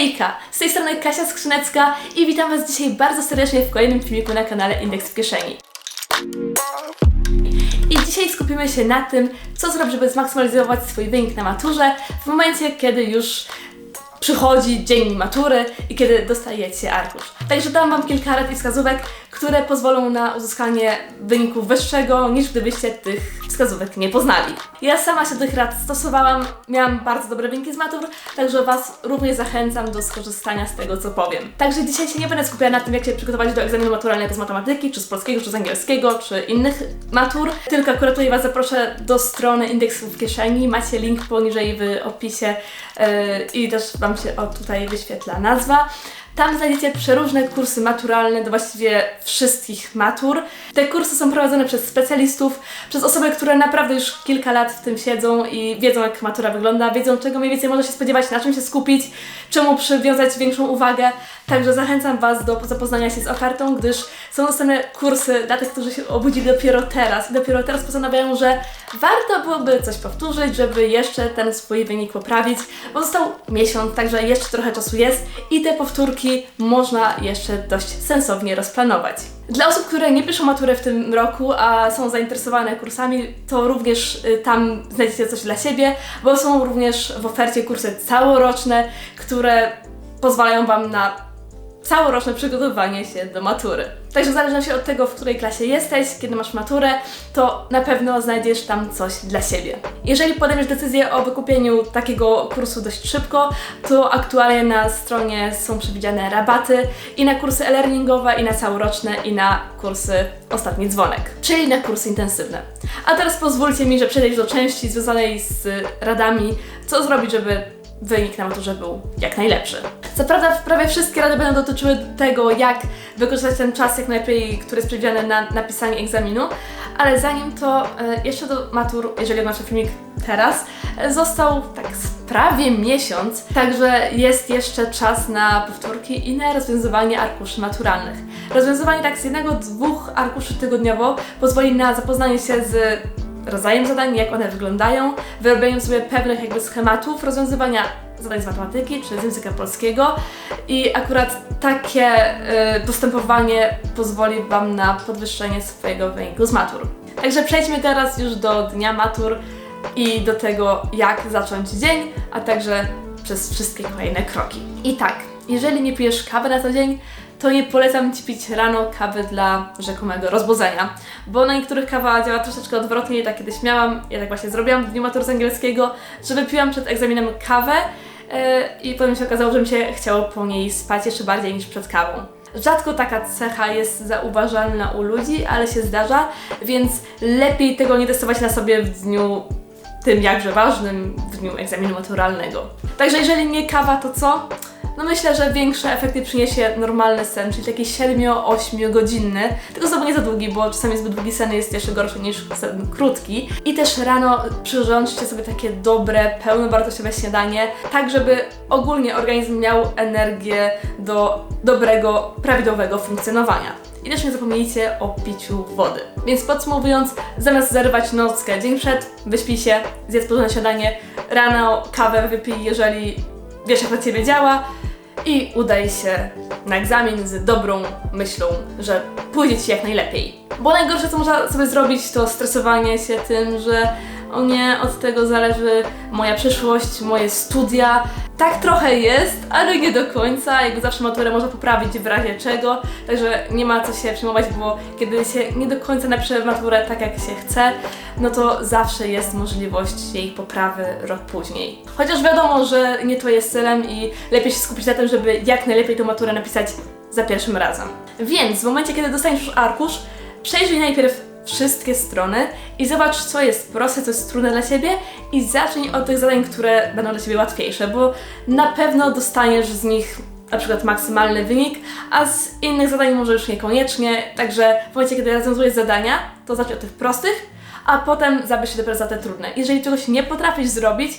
Hejka! Z tej strony Kasia Skrzynecka i witam Was dzisiaj bardzo serdecznie w kolejnym filmiku na kanale Indeks w Kieszeni. I dzisiaj skupimy się na tym, co zrobić, żeby zmaksymalizować swój wynik na maturze w momencie, kiedy już przychodzi dzień matury i kiedy dostajecie arkusz. Także dam Wam kilka rad i wskazówek, które pozwolą na uzyskanie wyniku wyższego, niż gdybyście tych wskazówek nie poznali. Ja sama się tych rad stosowałam, miałam bardzo dobre wyniki z matur, także Was również zachęcam do skorzystania z tego, co powiem. Także dzisiaj się nie będę skupiała na tym, jak się przygotować do egzaminu maturalnego z matematyki, czy z polskiego, czy z angielskiego, czy innych matur, tylko akurat tutaj Was zaproszę do strony indeksu w kieszeni, macie link poniżej w opisie yy, i też Wam się o tutaj wyświetla nazwa. Tam znajdziecie przeróżne kursy maturalne do właściwie wszystkich matur. Te kursy są prowadzone przez specjalistów, przez osoby, które naprawdę już kilka lat w tym siedzą i wiedzą, jak matura wygląda, wiedzą, czego mniej więcej można się spodziewać, na czym się skupić, czemu przywiązać większą uwagę. Także zachęcam Was do zapoznania się z ofertą, gdyż są dostępne kursy dla tych, którzy się obudzili dopiero teraz i dopiero teraz postanawiają, że warto byłoby coś powtórzyć, żeby jeszcze ten swój wynik poprawić, bo został miesiąc, także jeszcze trochę czasu jest i te powtórki można jeszcze dość sensownie rozplanować. Dla osób, które nie piszą matury w tym roku, a są zainteresowane kursami, to również y, tam znajdziecie coś dla siebie, bo są również w ofercie kursy całoroczne, które pozwalają Wam na całoroczne przygotowanie się do matury. Także w zależności od tego, w której klasie jesteś, kiedy masz maturę, to na pewno znajdziesz tam coś dla siebie. Jeżeli podejmiesz decyzję o wykupieniu takiego kursu dość szybko, to aktualnie na stronie są przewidziane rabaty i na kursy e-learningowe, i na całoroczne, i na kursy Ostatni Dzwonek, czyli na kursy intensywne. A teraz pozwólcie mi, że przejdę do części związanej z radami, co zrobić, żeby wynik na maturze był jak najlepszy. Co prawda prawie wszystkie rady będą dotyczyły tego, jak wykorzystać ten czas jak najlepiej, który jest przewidziany na napisanie egzaminu, ale zanim to e, jeszcze do matur, jeżeli oglądasz filmik teraz, e, został tak prawie miesiąc, także jest jeszcze czas na powtórki i na rozwiązywanie arkuszy maturalnych. Rozwiązywanie tak z jednego, dwóch arkuszy tygodniowo pozwoli na zapoznanie się z rodzajem zadań, jak one wyglądają, wyrobieniem sobie pewnych jakby schematów rozwiązywania zadań z matematyki czy z języka polskiego i akurat takie y, postępowanie pozwoli Wam na podwyższenie swojego wyniku z matur. Także przejdźmy teraz już do dnia matur i do tego, jak zacząć dzień, a także przez wszystkie kolejne kroki. I tak, jeżeli nie pijesz kawy na co dzień, to nie polecam Ci pić rano kawy dla rzekomego rozbudzenia, bo na niektórych kawa działa troszeczkę odwrotnie, tak kiedyś miałam, ja tak właśnie zrobiłam w dniu matury z angielskiego, że wypiłam przed egzaminem kawę yy, i potem się okazało, że mi się chciało po niej spać jeszcze bardziej niż przed kawą. Rzadko taka cecha jest zauważalna u ludzi, ale się zdarza, więc lepiej tego nie testować na sobie w dniu tym jakże ważnym, w dniu egzaminu maturalnego. Także jeżeli nie kawa, to co? No myślę, że większe efekty przyniesie normalny sen, czyli taki 7-8 godzinny, tylko znowu nie za długi, bo czasami zbyt długi sen jest jeszcze gorszy niż sen krótki. I też rano przyrządźcie sobie takie dobre, pełnowartościowe śniadanie, tak żeby ogólnie organizm miał energię do dobrego, prawidłowego funkcjonowania. I też nie zapomnijcie o piciu wody. Więc podsumowując, zamiast zarywać nockę dzień przed, wyśpij się, zjedz porządne śniadanie, rano kawę wypij, jeżeli wiesz jak na Ciebie działa, i udaj się na egzamin z dobrą myślą, że pójdzie Ci jak najlepiej. Bo najgorsze, co można sobie zrobić, to stresowanie się tym, że o nie, od tego zależy moja przyszłość, moje studia. Tak trochę jest, ale nie do końca. Jakby zawsze maturę można poprawić w razie czego, także nie ma co się przejmować, bo kiedy się nie do końca napisze maturę tak jak się chce, no to zawsze jest możliwość jej poprawy rok później. Chociaż wiadomo, że nie to jest celem i lepiej się skupić na tym, żeby jak najlepiej tą maturę napisać za pierwszym razem. Więc w momencie, kiedy dostaniesz już arkusz, przejrzyj najpierw wszystkie strony i zobacz, co jest proste, co jest trudne dla Ciebie i zacznij od tych zadań, które będą dla Ciebie łatwiejsze, bo na pewno dostaniesz z nich na przykład maksymalny wynik, a z innych zadań może już niekoniecznie, także w momencie, kiedy rozwiązujesz zadania, to zacznij od tych prostych, a potem zabierz się dopiero za te trudne. Jeżeli czegoś nie potrafisz zrobić,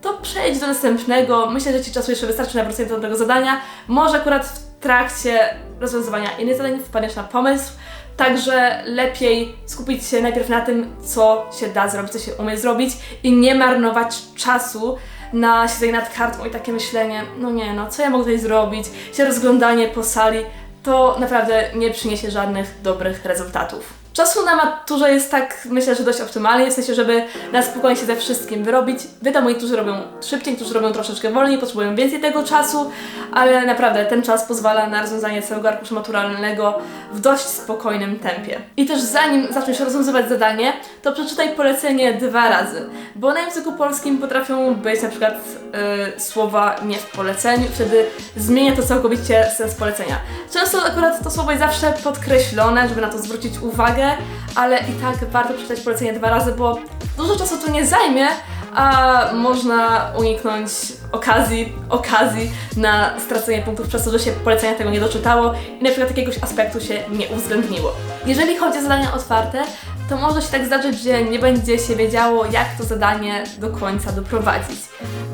to przejdź do następnego. Myślę, że Ci czasu jeszcze wystarczy na wrócenie do tego zadania. Może akurat w trakcie rozwiązywania innych zadań wpadniesz na pomysł, Także lepiej skupić się najpierw na tym, co się da zrobić, co się umie zrobić i nie marnować czasu na siedzenie nad kartą i takie myślenie, no nie, no co ja mogę tutaj zrobić, się rozglądanie po sali, to naprawdę nie przyniesie żadnych dobrych rezultatów. Czasu na maturze jest tak, myślę, że dość optymalnie, w sensie, żeby na spokojnie się ze wszystkim wyrobić. Wiadomo, niektórzy robią szybciej, niektórzy robią troszeczkę wolniej, potrzebują więcej tego czasu, ale naprawdę ten czas pozwala na rozwiązanie całego arkusza maturalnego w dość spokojnym tempie. I też zanim zaczniesz rozwiązywać zadanie, to przeczytaj polecenie dwa razy, bo na języku polskim potrafią być na przykład y, słowa nie w poleceniu, wtedy zmienia to całkowicie sens polecenia. Często akurat to słowo jest zawsze podkreślone, żeby na to zwrócić uwagę, ale i tak warto przeczytać polecenie dwa razy, bo dużo czasu to nie zajmie, a można uniknąć okazji, okazji na stracenie punktów przez to, że się polecenia tego nie doczytało i na przykład jakiegoś aspektu się nie uwzględniło. Jeżeli chodzi o zadania otwarte, to może się tak zdarzyć, że nie będzie się wiedziało, jak to zadanie do końca doprowadzić.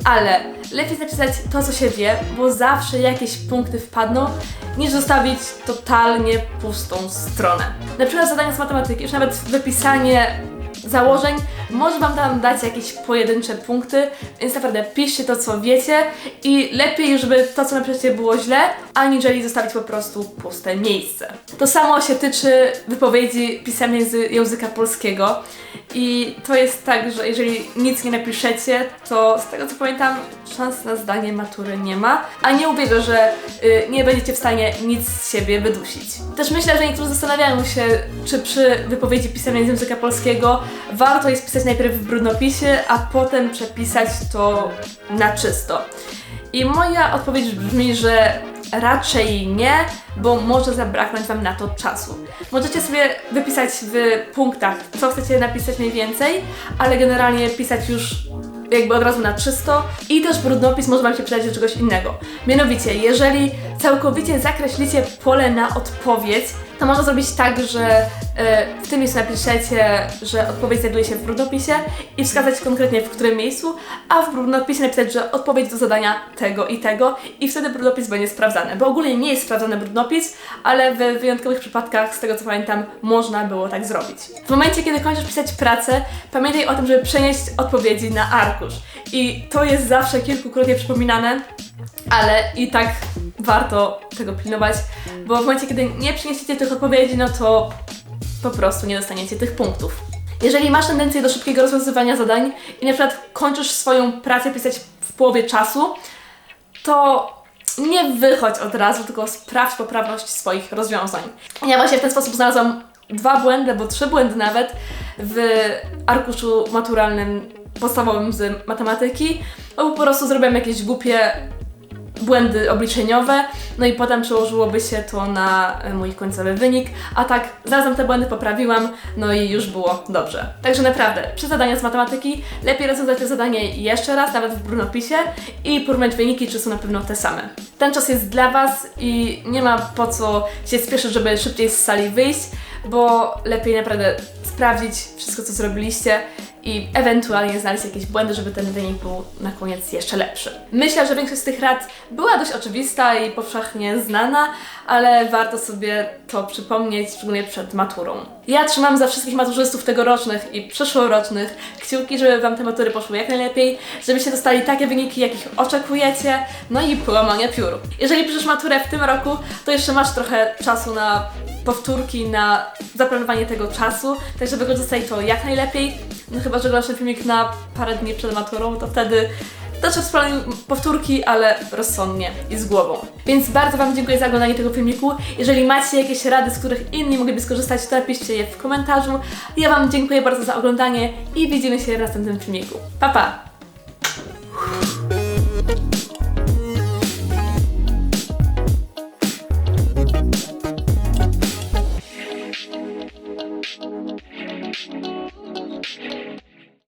Ale lepiej napisać to, co się wie, bo zawsze jakieś punkty wpadną, niż zostawić totalnie pustą stronę. Na przykład zadania z matematyki, już nawet wypisanie założeń może Wam tam dać jakieś pojedyncze punkty, więc naprawdę piszcie to, co wiecie i lepiej, żeby to, co napiszecie było źle, aniżeli zostawić po prostu puste miejsce. To samo się tyczy wypowiedzi pisemnej z języka polskiego i to jest tak, że jeżeli nic nie napiszecie, to z tego co pamiętam, szans na zdanie matury nie ma, a nie uwierzę, że y, nie będziecie w stanie nic z siebie wydusić. Też myślę, że niektórzy zastanawiają się, czy przy wypowiedzi pisemnej z języka polskiego warto jest pisać najpierw w brudnopisie, a potem przepisać to na czysto. I moja odpowiedź brzmi, że raczej nie, bo może zabraknąć Wam na to czasu. Możecie sobie wypisać w punktach, co chcecie napisać mniej więcej, ale generalnie pisać już jakby od razu na czysto i też brudnopis może Wam się przydać do czegoś innego. Mianowicie, jeżeli całkowicie zakreślicie pole na odpowiedź, to można zrobić tak, że w tym miejscu napiszecie, że odpowiedź znajduje się w brudnopisie i wskazać konkretnie w którym miejscu, a w brudnopisie napisać, że odpowiedź do zadania tego i tego i wtedy brudnopis będzie sprawdzany, bo ogólnie nie jest sprawdzany brudnopis, ale w wyjątkowych przypadkach, z tego co pamiętam, można było tak zrobić. W momencie, kiedy kończysz pisać pracę, pamiętaj o tym, żeby przenieść odpowiedzi na arkusz i to jest zawsze kilkukrotnie przypominane, ale i tak warto tego pilnować, bo w momencie, kiedy nie przyniesiecie tych odpowiedzi, no to po prostu nie dostaniecie tych punktów. Jeżeli masz tendencję do szybkiego rozwiązywania zadań i na przykład kończysz swoją pracę pisać w połowie czasu, to nie wychodź od razu, tylko sprawdź poprawność swoich rozwiązań. Ja właśnie w ten sposób znalazłam dwa błędy, albo trzy błędy nawet w arkuszu maturalnym podstawowym z matematyki, bo po prostu zrobiłam jakieś głupie błędy obliczeniowe, no i potem przełożyłoby się to na e, mój końcowy wynik, a tak znalazłam te błędy, poprawiłam, no i już było dobrze. Także naprawdę, przy zadaniach z matematyki lepiej rozwiązać te zadanie jeszcze raz, nawet w brudnopisie i porównać wyniki, czy są na pewno te same. Ten czas jest dla Was i nie ma po co się spieszyć, żeby szybciej z sali wyjść, bo lepiej naprawdę sprawdzić wszystko, co zrobiliście i ewentualnie znaleźć jakieś błędy, żeby ten wynik był na koniec jeszcze lepszy. Myślę, że większość z tych rad była dość oczywista i powszechnie znana, ale warto sobie to przypomnieć, szczególnie przed maturą. Ja trzymam za wszystkich maturzystów tegorocznych i przyszłorocznych kciuki, żeby Wam te matury poszły jak najlepiej, żebyście dostali takie wyniki, jakich oczekujecie, no i połamania piór. Jeżeli piszesz maturę w tym roku, to jeszcze masz trochę czasu na powtórki, na zaplanowanie tego czasu, także wykorzystaj to jak najlepiej. No chyba, że oglądasz ten filmik na parę dni przed maturą, to wtedy też wspomnę powtórki, ale rozsądnie i z głową. Więc bardzo Wam dziękuję za oglądanie tego filmiku. Jeżeli macie jakieś rady, z których inni mogliby skorzystać, to napiszcie je w komentarzu. Ja Wam dziękuję bardzo za oglądanie i widzimy się w następnym filmiku. Pa, pa!